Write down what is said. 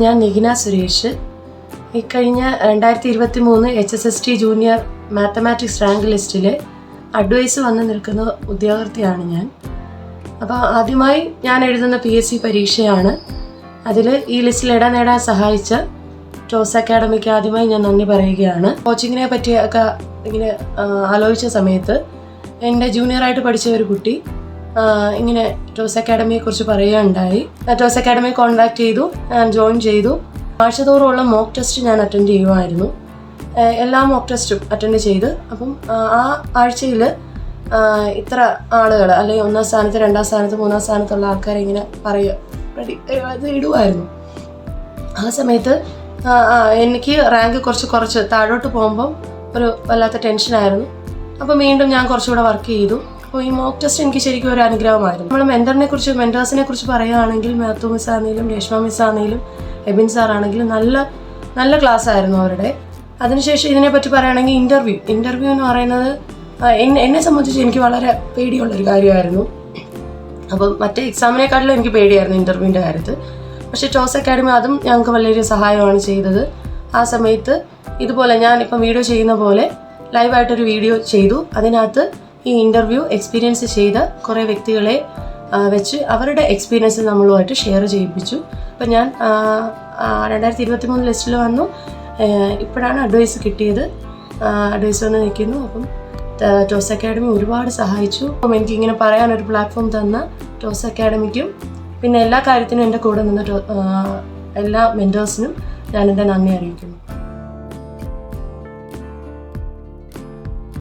ഞാൻ നിഖിന സുരേഷ്. ഇക്കഴിഞ്ഞ രണ്ടായിരത്തി ഇരുപത്തി മൂന്ന് H S S T junior mathematics rank ലിസ്റ്റിൽ അഡ്വൈസ് വന്ന് നിൽക്കുന്ന ഉദ്യോഗാർത്ഥിയാണ് ഞാൻ. അപ്പോൾ ആദ്യമായി ഞാൻ എഴുതുന്ന പി എസ് സി പരീക്ഷയാണ്. അതിൽ ഈ ലിസ്റ്റിൽ ഇടം നേടാൻ സഹായിച്ച ടോസ് അക്കാഡമിക്ക് ആദ്യമായി ഞാൻ നന്ദി പറയുകയാണ്. കോച്ചിങ്ങിനെ പറ്റിയൊക്കെ ഇങ്ങനെ ആലോചിച്ച സമയത്ത് എന്റെ ജൂനിയറായിട്ട് പഠിച്ച ഒരു കുട്ടി ഇങ്ങനെ ടോസ് അക്കാഡമിയെ കുറിച്ച് പറയുകയുണ്ടായി. ടോസ് അക്കാഡമി കോൺടാക്ട് ചെയ്തു ഞാൻ ജോയിൻ ചെയ്തു. ആഴ്ചതോറുമുള്ള മോക്ക് ടെസ്റ്റ് ഞാൻ അറ്റൻഡ് ചെയ്യുമായിരുന്നു എല്ലാ മോക്ക് ടെസ്റ്റും അറ്റൻഡ് ചെയ്ത്. അപ്പം ആ, ആഴ്ചയിൽ ഇത്ര ആളുകൾ അല്ലെങ്കിൽ ഒന്നാം സ്ഥാനത്ത് രണ്ടാം സ്ഥാനത്ത് മൂന്നാം സ്ഥാനത്തുള്ള ആൾക്കാരെ ഇങ്ങനെ പറയുക അത് ഇടുമായിരുന്നു ആ സമയത്ത് എനിക്ക് റാങ്ക് കുറച്ച് കുറച്ച് താഴോട്ട് പോകുമ്പം ഒരു വല്ലാത്ത ടെൻഷനായിരുന്നു അപ്പം വീണ്ടും ഞാൻ കുറച്ചുകൂടെ വർക്ക് ചെയ്തു. അപ്പോൾ ഈ മോക്ക് ടെസ്റ്റ് എനിക്ക് ശരിക്കും ഒരു അനുഗ്രഹമായിരുന്നു. നമ്മൾ മെന്ററിനെ കുറിച്ച് മെന്റേഴ്സിനെ കുറിച്ച് പറയുകയാണെങ്കിൽ മേത്തു മിസ് ആണെങ്കിലും രേഷ്മ മിസ് ആണെങ്കിലും എബിൻ സാർ ആണെങ്കിലും നല്ല നല്ല ക്ലാസ് ആയിരുന്നു അവരുടെ. അതിനുശേഷം ഇതിനെപ്പറ്റി പറയുകയാണെങ്കിൽ ഇന്റർവ്യൂ ഇന്റർവ്യൂ എന്ന് പറയുന്നത് എന്നെ സംബന്ധിച്ച് എനിക്ക് വളരെ പേടിയുള്ളൊരു കാര്യമായിരുന്നു. അപ്പം മറ്റേ എക്സാമിനെക്കാട്ടിലും എനിക്ക് പേടിയായിരുന്നു ഇന്റർവ്യൂവിന്റെ കാര്യത്തിൽ. പക്ഷേ ടോസ് അക്കാഡമി അതും ഞങ്ങൾക്ക് വലിയൊരു സഹായമാണ് ചെയ്തത്. ആ സമയത്ത് ഇതുപോലെ ഞാൻ ഇപ്പം വീഡിയോ ചെയ്യുന്ന പോലെ ലൈവായിട്ടൊരു വീഡിയോ ചെയ്തു. അതിനകത്ത് ഈ ഇന്റർവ്യൂ എക്സ്പീരിയൻസ് ചെയ്ത കുറേ വ്യക്തികളെ വെച്ച് അവരുടെ എക്സ്പീരിയൻസ് നമ്മളുമായിട്ട് ഷെയർ ചെയ്യിപ്പിച്ചു. അപ്പം ഞാൻ രണ്ടായിരത്തി ഇരുപത്തി മൂന്ന് ലിസ്റ്റിൽ വന്നു. ഇപ്പോഴാണ് അഡ്വൈസ് കിട്ടിയത്. അഡ്വൈസ് വന്ന് നിൽക്കുന്നു. അപ്പം ടോസ് അക്കാഡമി ഒരുപാട് സഹായിച്ചു. അപ്പം എനിക്ക് ഇങ്ങനെ പറയാൻ ഒരു പ്ലാറ്റ്ഫോം തന്ന ടോസ് അക്കാഡമിക്കും. പിന്നെ എല്ലാ കാര്യത്തിനും എന്റെ കൂടെ നിന്ന എല്ലാ മെന്റേഴ്സിനും ഞാൻ എന്റെ നന്ദി അറിയിക്കുന്നു.